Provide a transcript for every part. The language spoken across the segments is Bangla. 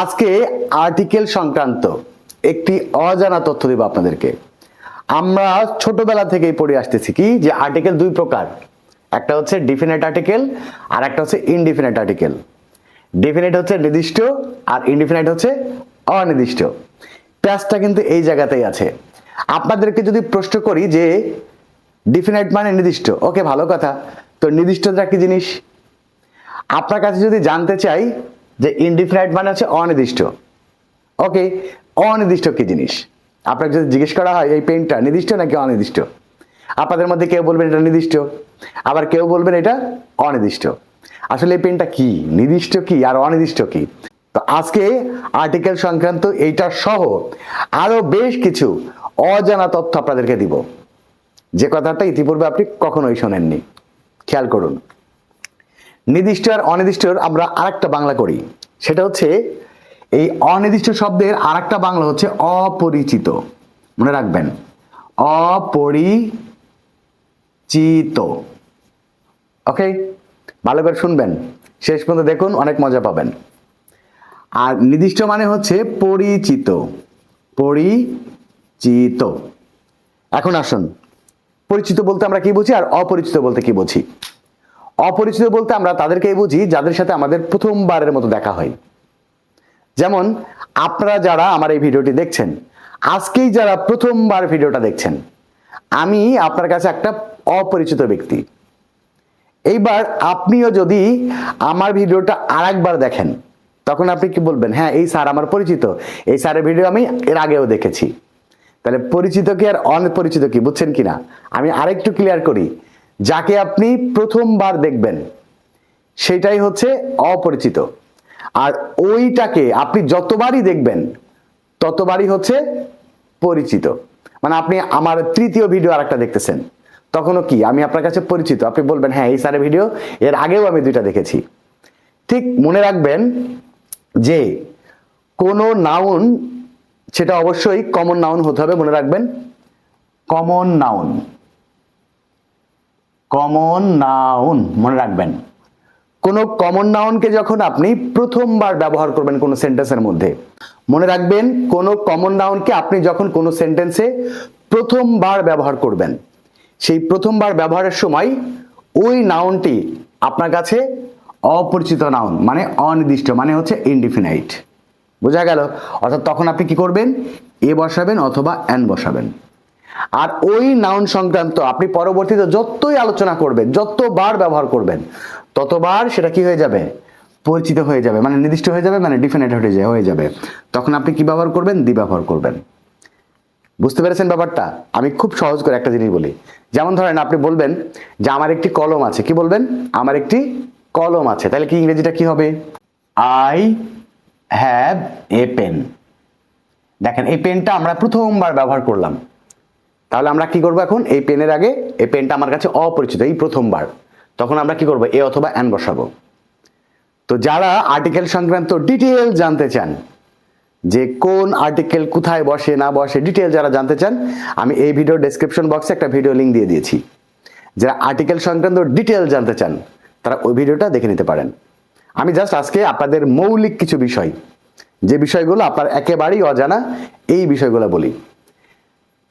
আজকে আর্টিকেল সংক্রান্ত একটি অজানা তথ্য দেব আপনাদেরকে। আমরা ছোটবেলা থেকেই পড়ে আসতেছি কি? যে আর্টিকেল দুই প্রকার। একটা হচ্ছে ডিফিনেট আর্টিকেল আর একটা হচ্ছে ইনডিফিনেট আর্টিকেল ডিফিনেট হচ্ছে নির্দিষ্ট আর ইনডিফিনেট হচ্ছে অনির্দিষ্ট। প্যাচটা কিন্তু এই জায়গাতেই আছে। আপনাদেরকে যদি প্রশ্ন করি যে ডিফিনেট মানে নির্দিষ্ট, ওকে ভালো কথা। তো নির্দিষ্টটা কি জিনিস? আপনার কাছে যদি জানতে চাই যে ইনডিফিনাইট মানে হচ্ছে অনির্দিষ্ট। ওকে অনির্দিষ্ট কি জিনিস? আপনাকে যদি জিজ্ঞেস করা হয়, এই পেনটা নির্দিষ্ট নাকি অনির্দিষ্ট? আপনাদের মধ্যে কেউ বলবেন, এটা নির্দিষ্ট। আবার কেউ বলবেন, এটা অনির্দিষ্ট। আসলে এই পেনটা কি? নির্দিষ্ট কি আর অনির্দিষ্ট কি? তো আজকে আর্টিকেল সংক্রান্ত এইটা সহ আরও বেশ কিছু অজানা তথ্য আপনাদেরকে দিব। যে কথাটা ইতিপূর্বে আপনি কখনোই শোনেননি। খেয়াল করুন। নির্দিষ্ট আর অনির্দিষ্টর আমরা আরেকটা বাংলা করি। সেটা হচ্ছে এই অনির্দিষ্ট শব্দের আরেকটা বাংলা হচ্ছে অপরিচিত। মনে রাখবেন। অপরিচিত। ওকে ভালো করে শুনবেন। শেষ পর্যন্ত দেখুন, অনেক মজা পাবেন। আর নির্দিষ্ট মানে হচ্ছে পরিচিত। পরিচিত। এখন আসুন। পরিচিত বলতে আমরা কি বুঝি আর অপরিচিত বলতে কি বুঝি? অপরিচিত বলতে আমরা তাদেরকেই বুঝি, যাদের সাথে আমাদের প্রথমবারের মতো দেখা হয়। যেমন, আপনারা যারা আমার এই ভিডিওটি দেখছেন, আজকেই যারা প্রথমবার ভিডিওটা দেখছেন, আমি আপনার কাছে একটা অপরিচিত ব্যক্তি। এইবার আপনিও যদি আমার ভিডিওটা আরেকবার দেখেন, তখন আপনি কি বলবেন হ্যাঁ এই স্যার আমার পরিচিত, এই স্যারের ভিডিও আমি এর আগেও দেখেছি। তাহলে পরিচিত কি আর অপরিচিত কি, বুঝছেন কিনা? আমি আরেকটু ক্লিয়ার করি যাকে আপনি প্রথমবার দেখবেন, সেটাই হচ্ছে অপরিচিত। আর ওইটাকে আপনি যতবারই দেখবেন, ততবারই হচ্ছে পরিচিত। মানে আপনি আমার তৃতীয় ভিডিও আরেকটা দেখতেছেন, তখনও কি আমি আপনার কাছে পরিচিত? আপনি বলবেন হ্যাঁ এই স্যারের ভিডিও এর আগেও আমি দুইটা দেখেছি। ঠিক মনে রাখবেন যে কোনো নাউন সেটা অবশ্যই কমন নাউন হতে হবে, মনে রাখবেন কমন নাউন কমন নাউন মনে রাখবেন। কোনো কমন নাউনকে যখন আপনি প্রথমবার ব্যবহার করবেন কোনো সেন্টেন্সের মধ্যে, মনে রাখবেন কোনো কমন নাউনকে আপনি যখন কোনো সেন্টেন্সে প্রথমবার ব্যবহার করবেন, সেই প্রথমবার ব্যবহারের সময় ওই নাউনটি আপনার কাছে অপরিচিত নাউন মানে অনির্দিষ্ট মানে হচ্ছে ইনডিফিনাইট বোঝা গেল? অর্থাৎ তখন আপনি কি করবেন? এ বসাবেন অথবা অ্যান বসাবেন। আর ওই নাউন সংক্রান্ত আপনি পরবর্তীতে যতই আলোচনা করবেন, যতবার ব্যবহার করবেন, ততবার সেটা কি হয়ে যাবে? পরিচিত হয়ে যাবে। মানে নির্দিষ্ট হয়ে যাবে মানে ডিফিনেট হয়ে যাবে হয়ে যাবে। তখন আপনি কি ব্যবহার করবেন? দি ব্যবহার করবেন। বুঝতে পেরেছেন ব্যাপারটা? আমি খুব সহজ করে একটা জিনিস বলি। যেমন ধরেন আপনি বলবেন যে আমার একটি কলম আছে। কি বলবেন? আমার একটি কলম আছে। তাহলে কি ইংরেজিটা কি হবে? আই হ্যাভ এ পেন দেখেন, এই পেনটা আমরা প্রথমবার ব্যবহার করলাম। তাহলে আমরা কি করব এখন? এই পেনের আগে, এই পেনটা আমার কাছে অপরিচিত, এই প্রথমবার। তখন আমরা কি করব? এ অথবা অ্যান বসাবো। তো যারা আর্টিকেল সংক্রান্ত ডিটেল জানতে চান, যে কোন আর্টিকেল কোথায় বসে, না বসে ডিটেল যারা জানতে চান, আমি এই ভিডিও ডেসক্রিপশন বক্সে একটা ভিডিও লিঙ্ক দিয়ে দিয়েছি। যারা আর্টিকেল সংক্রান্ত ডিটেল জানতে চান, তারা ওই ভিডিওটা দেখে নিতে পারেন। আমি জাস্ট আজকে আপনাদের মৌলিক কিছু বিষয়, যে বিষয়গুলো আপনার একেবারেই অজানা, এই বিষয়গুলো বলি।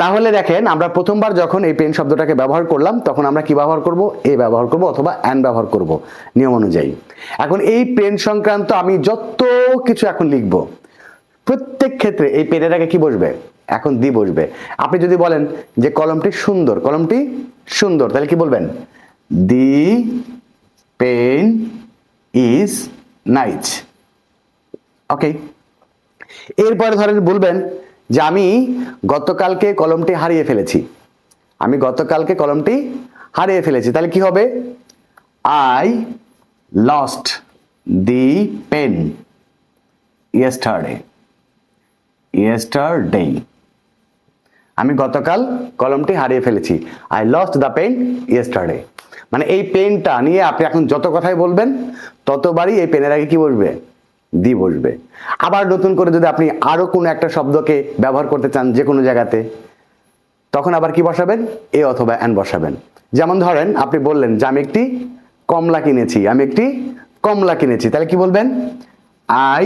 তাহলে দেখেন, আমরা প্রথমবার যখন এই পেন শব্দটাকে ব্যবহার করলাম, তখন আমরা কি ব্যবহার করব? এ ব্যবহার করব অথবা অ্যান ব্যবহার করব, নিয়ম অনুযায়ী। এখন এই পেন সংক্রান্ত আমি যত কিছু এখন লিখব, প্রত্যেক ক্ষেত্রে এই পেনের আগে কি বসবে? এখন দি বসবে। আপনি যদি বলেন যে কলমটি সুন্দর কলমটি সুন্দর, তাহলে কি বলবেন? The pen is nice okay এরপরে ধরেন বলবেন যে আমি গতকালকে কলমটি হারিয়ে ফেলেছি। আমি গতকালকে কলমটি হারিয়ে ফেলেছি। তাহলে কি হবে? I lost the pen yesterday yesterday আমি গতকাল কলমটি হারিয়ে ফেলেছি। I lost the pen yesterday মানে এই পেনটা নিয়ে আপনি এখন যত কথাই বলবেন, ততবারই এই পেনের আগে কি বসবে দি বসবে। আবার নতুন করে যদি আপনি আরও কোনো একটা শব্দকে ব্যবহার করতে চান যে কোনো জায়গাতে, তখন আবার কি বসাবেন? এ অথবা অ্যান বসাবেন। যেমন ধরেন, আপনি বললেন যে আমি একটি কমলা কিনেছি, আমি একটি কমলা কিনেছি। তাহলে কি বলবেন? I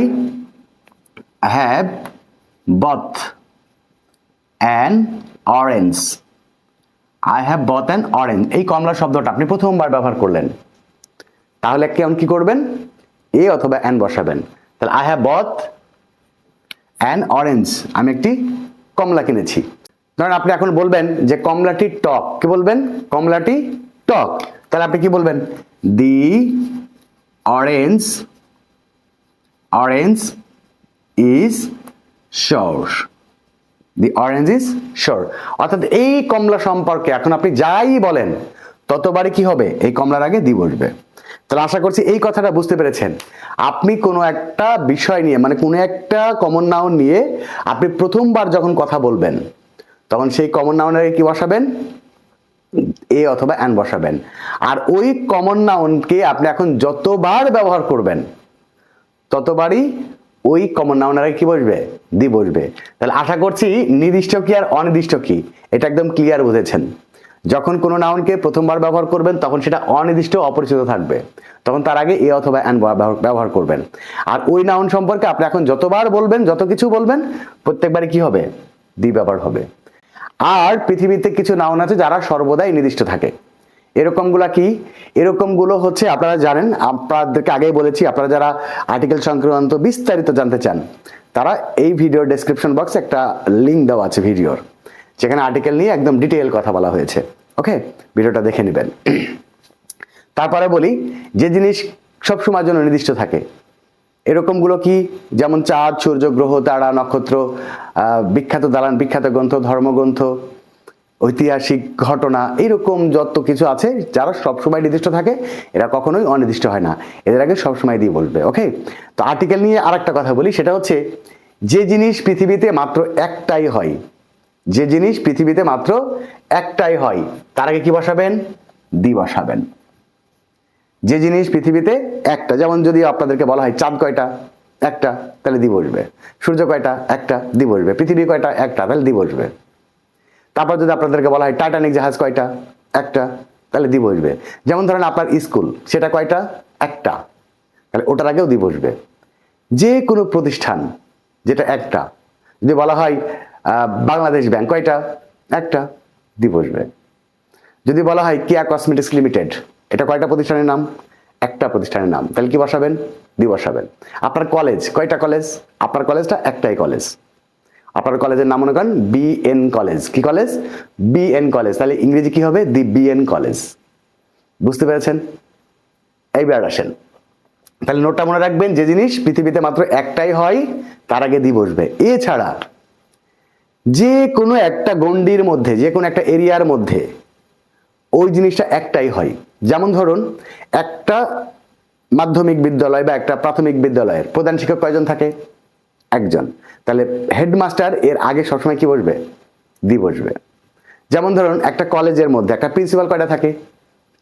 have both an orange I have both an orange এই কমলা শব্দটা আপনি প্রথমবার ব্যবহার করলেন। তাহলে কেমন কি করবেন? এ অথবা অ্যান বসাবেন। তাহলে I have both an orange আমি একটি কমলা কিনেছি। ধরেন আপনি এখন বলবেন যে কমলাটি টক। কি বলবেন? কমলাটি টক। তাহলে আপনি কি বলবেন? দি অরেঞ্জ অরেঞ্জ ইজ শোর দি অরেঞ্জ ইজ শোর অর্থাৎ এই কমলা সম্পর্কে এখন আপনি যাই বলেন, ততবারই কি হবে? এই কমলার আগে দি বসবে তাহলে আশা করছি এই কথাটা বুঝতে পেরেছেন। আপনি কোনো একটা বিষয় নিয়ে মানে কোনো একটা কমন নাউন নিয়ে আপনি প্রথমবার যখন কথা বলবেন, তখন সেই কমন নাউনের কি বসাবেন? এ অথবা অ্যান বসাবেন। আর ওই কমন নাউনকে আপনি এখন যতবার ব্যবহার করবেন, ততবারই ওই কমন নাউনের কি বসবে? দি বসবে। তাহলে আশা করছি নির্দিষ্ট কি আর অনির্দিষ্ট কি? এটা একদম ক্লিয়ার বুঝেছেন। যখন কোনো নাউনকে প্রথমবার ব্যবহার করবেন, তখন সেটা অনির্দিষ্ট অপরিচিত থাকবে। তখন তার আগে এ অথবা অ্যান ব্যবহার- করবেন। আর ওই নাউন সম্পর্কে আপনি এখন যতবার বলবেন, যত কিছু বলবেন প্রত্যেকবারই কি হবে? দি ব্যবহার হবে। আর পৃথিবীতে কিছু নাউন আছে যারা সর্বদাই নির্দিষ্ট থাকে। এরকমগুলা কি? এরকমগুলো হচ্ছে, আপনারা জানেন, আপনাদেরকে আগেই বলেছি, আপনারা যারা আর্টিকেল সংক্রান্ত বিস্তারিত জানতে চান, তারা এই ভিডিওর ডেসক্রিপশন বক্সে একটা লিঙ্ক দেওয়া আছে ভিডিওর। যেখানে আর্টিকেল নিয়ে একদম ডিটেল কথা বলা হয়েছে। ওকে ভিডিওটা দেখে নেবেন। তারপরে বলি, যে জিনিস সবসময়ের জন্য নির্দিষ্ট থাকে, এরকমগুলো কি? যেমন চাঁদ, সূর্য, গ্রহ, তারা, নক্ষত্র বিখ্যাত দালান, বিখ্যাত গ্রন্থ, ধর্মগ্রন্থ, ঐতিহাসিক ঘটনা এরকম যত কিছু আছে, যারা সবসময় নির্দিষ্ট থাকে, এরা কখনোই অনির্দিষ্ট হয় না। এদের আগে সবসময় দিয়ে বলবে ওকে তো আর্টিকেল নিয়ে আরেকটা কথা বলি, সেটা হচ্ছে, যে জিনিস পৃথিবীতে মাত্র একটাই হয় যে জিনিস পৃথিবীতে মাত্র একটাই হয়, তার আগে কি বসাবেন? দি বসাবেন। যে জিনিস পৃথিবীতে একটা, যেমন যদি আপনাদেরকে বলা হয় চাঁদ কয়টা? একটা, তাহলে দি বসবে। সূর্য কয়টা? একটা, দি বসবে। পৃথিবী কয়টা? একটা, তাহলে দি বসবে। তারপর যদি আপনাদেরকে বলা হয় টাইটানিক জাহাজ কয়টা? একটা, তাহলে দি বসবে। যেমন ধরেন আপনার স্কুল, সেটা কয়টা? একটা, তাহলে ওটার আগেও দি বসবে। যে কোনো প্রতিষ্ঠান, যেটা একটা, যদি বলা হয় বাংলাদেশ ব্যাংক, কয়টা? একটা দি বসবে যদি বলা হয় কেয়া কসমেটিক্স লিমিটেড, এটা কয়টা প্রতিষ্ঠানের নাম? একটা প্রতিষ্ঠানের নাম। তাহলে কি বসাবেন? দি বসাবেন। আপনার কলেজ, কয়টা কলেজ? আপনার কলেজটা একটাই কলেজ। আপনার কলেজের নাম মনে করেন বিএন কলেজ। কি কলেজ? BN college. তাহলে ইংরেজি কি হবে? The BN college. বুঝতে পেরেছেন? এইবার আসেন। তাহলে নোটটা মনে রাখবেন, যে জিনিস পৃথিবীতে মাত্র একটাই হয়, তার আগে দি বসবে। এছাড়া যে কোনো একটা গণ্ডির মধ্যে যে কোনো একটা এরিয়ার মধ্যে ওই জিনিসটা একটাই হয়। যেমন ধরুন, একটা মাধ্যমিক বিদ্যালয় বা একটা প্রাথমিক বিদ্যালয়ের প্রধান শিক্ষক কয়জন থাকে? একজন। তাহলে হেডমাস্টার এর আগে সবসময় কি বসবে? দি বসবে। যেমন ধরুন, একটা কলেজের মধ্যে একটা প্রিন্সিপাল কয়টা থাকে?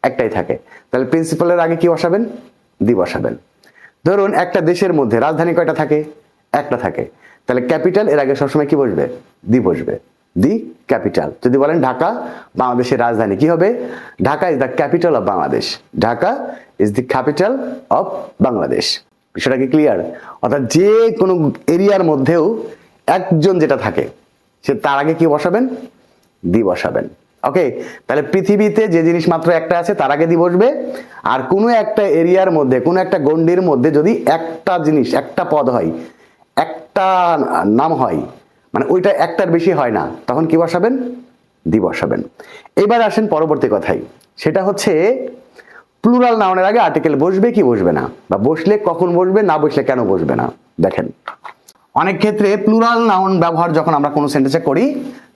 একটাই থাকে। তাহলে প্রিন্সিপালের আগে কি বসাবেন? দি বসাবেন। ধরুন, একটা দেশের মধ্যে রাজধানী কয়টা থাকে? একটা থাকে। তাহলে ক্যাপিটাল এর আগে সবসময় কি বসবে? দি বসবে। The capital. যদি বলেন ঢাকা, বাংলাদেশের রাজধানী কি হবে? Dhaka is the capital of Bangladesh Dhaka is the capital of Bangladesh বিষয়টা কি ক্লিয়ার অর্থাৎ যে কোনো এরিয়ার মধ্যেও একজন যেটা থাকে, সে তার আগে কি বসাবেন? দি বসাবেন। ওকে তাহলে পৃথিবীতে যে জিনিস মাত্র একটা আছে, তার আগে দি বসবে। আর কোনো একটা এরিয়ার মধ্যে, কোনো একটা গণ্ডির মধ্যে যদি একটা জিনিস, একটা পদ হয় একটা নাম হয় মানে ওইটা একটার বেশি হয় না। তখন কি বসাবেন? দি বসাবেন। এবার আসেন পরবর্তী কথাই সেটা হচ্ছে প্লুরাল নাউনের আগে আর্টিকেল বসবে কি বসবে না? বা বসলে কখন বসবে, না বসলে কেন বসবে না? দেখেন। অনেক ক্ষেত্রে প্লুরাল নাউন ব্যবহার যখন আমরা কোনো সেন্টেন্সে করি,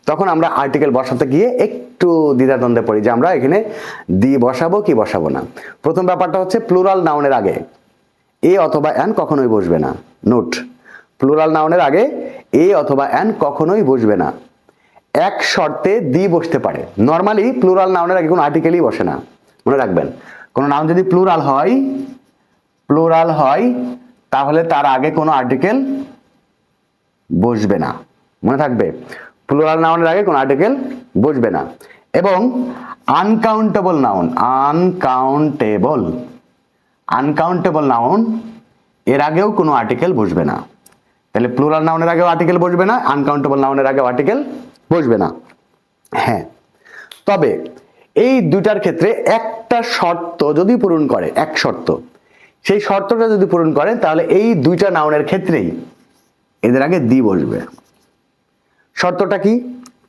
তখন আমরা আর্টিকেল বসাতে গিয়ে একটু দ্বিধাদ্বন্দ্বে পড়ি যে আমরা এখানে দি বসাবো কি বসাবো না। প্রথম ব্যাপারটা হচ্ছে প্লুরাল নাউনের আগে। এ অথবা অ্যান কখনোই বসবে না। নোট। প্লুরাল নাউনের আগে এ অথবা অ্যান কখনোই বসবে না। এক শর্তে দি বসতে পারে। নর্মালি প্লুরাল নাউনের আগে কোনো আর্টিকেলই বসে না। মনে রাখবেন, কোনো নাউন যদি প্লুরাল হয় প্লুরাল হয়, তাহলে তার আগে কোনো আর্টিকেল বসবে না। মনে থাকবে প্লুরাল নাউনের আগে কোনো আর্টিকেল বসবে না। এবং uncountable noun uncountable uncountable noun এর আগেও কোনো আর্টিকেল বসবে না। তাহলে প্লুরাল নাউনের আগে আর্টিকেল বসবে না আনকাউন্টেবল নাউনের আগে আর্টিকেল বসবে না। হ্যাঁ তবে এই দুইটার ক্ষেত্রে একটা শর্ত যদি পূরণ করে, এক শর্ত, সেই শর্তটা যদি পূরণ করে তাহলে এই দুইটা নাউনের ক্ষেত্রেই এদের আগে দি বসবে। শর্তটা কি?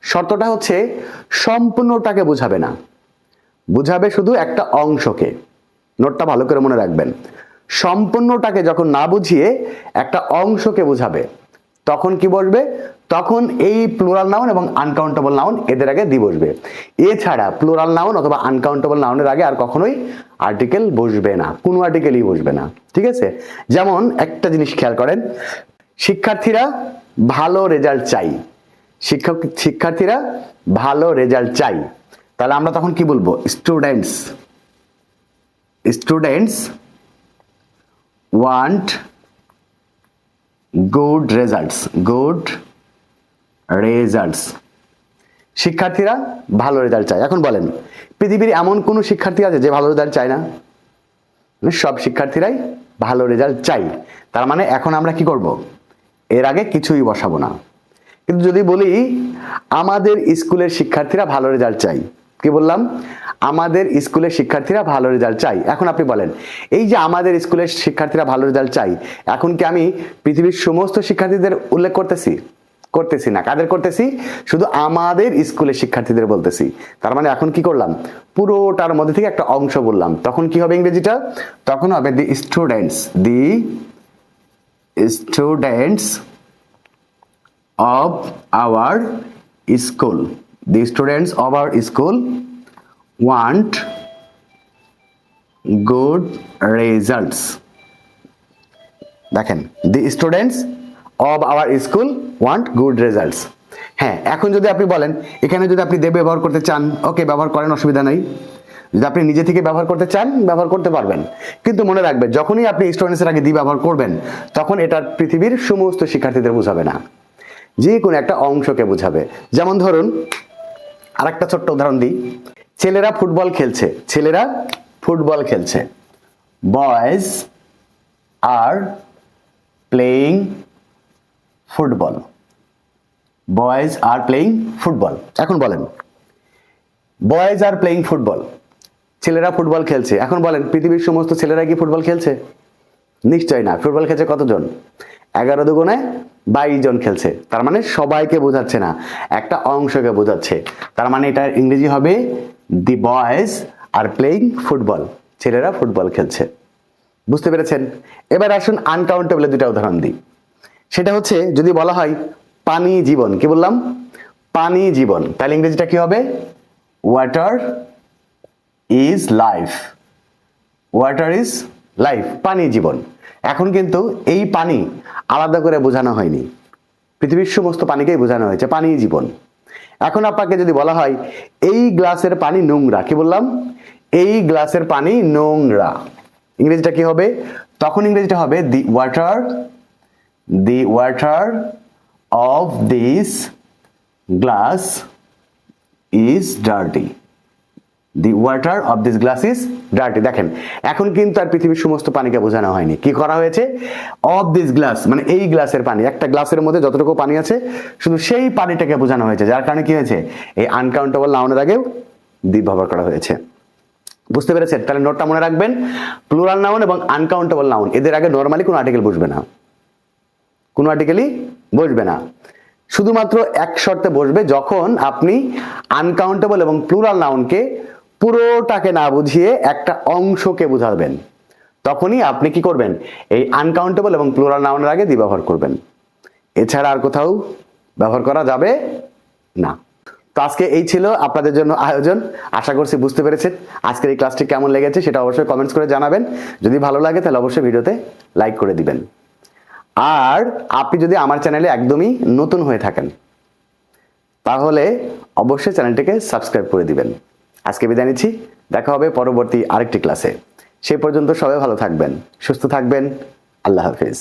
শর্তটা হচ্ছে সম্পূর্ণটাকে বোঝাবে না। বুঝাবে শুধু একটা অংশকে। নোটটা ভালো করে মনে রাখবেন। সম্পূর্ণটাকে যখন না বুঝিয়ে একটা অংশকে বুঝাবে, তখন কি বসবে? তখন এই প্লোরাল নাউন এবং আনকাউন্টেবল নাউন এদের আগে দি বসবে। এছাড়া প্লোরাল নাউন অথবা আনকাউন্টেবল নাউনের আগে আর কখনোই আর্টিকেল বসবে না, কোনো আর্টিকেলই বসবে না, ঠিক আছে? যেমন একটা জিনিস খেয়াল করেন, শিক্ষার্থীরা ভালো রেজাল্ট চাই। শিক্ষক, শিক্ষার্থীরা ভালো রেজাল্ট চাই। তাহলে আমরা তখন কি বলব? Students students want good results good results শিক্ষার্থীরা ভালো রেজাল্ট চায়। এখন বলেন, পৃথিবীর এমন কোনো শিক্ষার্থী আছে যে ভালো রেজাল্ট চায় না? মানে সব শিক্ষার্থীরাই ভালো রেজাল্ট চাই তার মানে এখন আমরা কি করব? এর আগে কিছুই বসাবো না। কিন্তু যদি বলি, আমাদের স্কুলের শিক্ষার্থীরা ভালো রেজাল্ট চাই কি বললাম? আমাদের স্কুলের শিক্ষার্থীরা ভালো রেজাল্ট চাই এখন আপনি বলেন, এই যে আমাদের স্কুলের শিক্ষার্থীরা ভালো রেজাল্ট চাই এখন কি আমি পৃথিবীর সমস্ত শিক্ষার্থীদের উল্লেখ করতেছি? করতেছি না। কাদের করতেছি? শুধু আমাদের স্কুলের শিক্ষার্থীদের বলতেছি। তার মানে এখন কি করলাম? পুরোটার মধ্যে থেকে একটা অংশ বললাম। তখন কি হবে ইংরেজিটা? তখন হবে the students the students of our school. The students of our school want good results. দেখেন the students of our school want good results হ্যাঁ এখন যদি আপনি বলেন, এখানে যদি আপনি দে ব্যবহার করতে চান ওকে ব্যবহার করেন, অসুবিধা নাই। যদি আপনি নিজে থেকে ব্যবহার করতে চান, ব্যবহার করতে পারবেন। কিন্তু মনে রাখবেন যখনই আপনি স্টুডেন্টসের আগে দি ব্যবহার করবেন, তখন এটা পৃথিবীর সমস্ত শিক্ষার্থীদের বোঝাবে না। যে কোনো একটা অংশকে বোঝাবে। যেমন ধরুন আরেকটা ছোট্ট উদাহরণ দিই। ছেলেরা ফুটবল খেলছে। ছেলেরা ফুটবল খেলছে। Boys are playing football boys are playing football এখন বলেন। বয়েজ আর প্লেয়িং ফুটবল ছেলেরা ফুটবল খেলছে। এখন বলেন, পৃথিবীর সমস্ত ছেলেরা কি ফুটবল খেলছে? নিশ্চয় না। ফুটবল খেলছে কতজন? এগারো দুগুণে বাইশ জন খেলছে। তার মানে সবাইকে বোঝাচ্ছে না, একটা অংশকে বোঝাচ্ছে। তার মানে এটা ইংরেজি হবে the boys are playing football ছেলেরা ফুটবল খেলছে। বুঝতে পেরেছেন? এবার আসুন আনকাউন্টেবলের দুটা উদাহরণ দিই। সেটা হচ্ছে, যদি বলা হয় পানি জীবন কি বললাম? পানি জীবন তাহলে ইংরেজিটা কি হবে? Water is life water is life পানি জীবন এখন কিন্তু এই পানি আলাদা করে বোঝানো হয়নি। পৃথিবীর সমস্ত পানিকেই বোঝানো হয়েছে, পানি জীবন। এখন আপনাকে যদি বলা হয়, এই গ্লাসের পানি নোংরা, কি বললাম? এই গ্লাসের পানি নোংরা। ইংরেজিটা কি হবে? তখন ইংরেজিটা হবে the water the water of this glass is dirty the water of this glass is dirty দেখেন, এখন কিন্তু আর পৃথিবীর সমস্ত পানিকে বোঝানো হয়নি। কি করা হয়েছে? অফ দিস গ্লাস মানে এই গ্লাসের পানি, একটা গ্লাসের মধ্যে যতটুকু পানি আছে, শুধু সেই পানিটাকে বোঝানো হয়েছে। যার কারণে কি হয়েছে? এই আনকাউন্টেবল নাউনের আগেও দ্বীপ ব্যবহার করা হয়েছে। বুঝতে পেরেছেন? তাহলে নোটটা মনে রাখবেন। প্লুরাল নাউন এবং আনকাউন্টেবল নাউন এদের আগে নর্মালি কোনো আর্টিকেল বসবে না। কোনো আর্টিকেলই বসবে না। শুধুমাত্র এক শর্তে বসবে যখন আপনি আনকাউন্টেবল এবং প্লুরাল নাউনকে পুরোটাকে না বুঝিয়ে একটা অংশকে বুঝাবেন। তখনই আপনি কি করবেন? এই আনকাউন্টেবল এবং প্লুরাল নাউনের আগে দি ব্যবহার করবেন। এছাড়া আর কোথাও ব্যবহার করা যাবে না। তো আজকে এই ছিল আপনাদের জন্য আয়োজন। আশা করছি বুঝতে পেরেছেন। আজকের এই ক্লাসটি কেমন লেগেছে সেটা অবশ্যই কমেন্টস করে জানাবেন। যদি ভালো লাগে তাহলে অবশ্যই ভিডিওতে লাইক করে দিবেন। আর আপনি যদি আমার চ্যানেলে একদমই নতুন হয়ে থাকেন, তাহলে অবশ্যই চ্যানেলটিকে সাবস্ক্রাইব করে দিবেন। আজকে বিদায় নিচ্ছি। দেখা হবে পরবর্তী আরেকটি ক্লাসে। সেই পর্যন্ত সবাই ভালো থাকবেন, সুস্থ থাকবেন। আল্লাহ হাফিজ।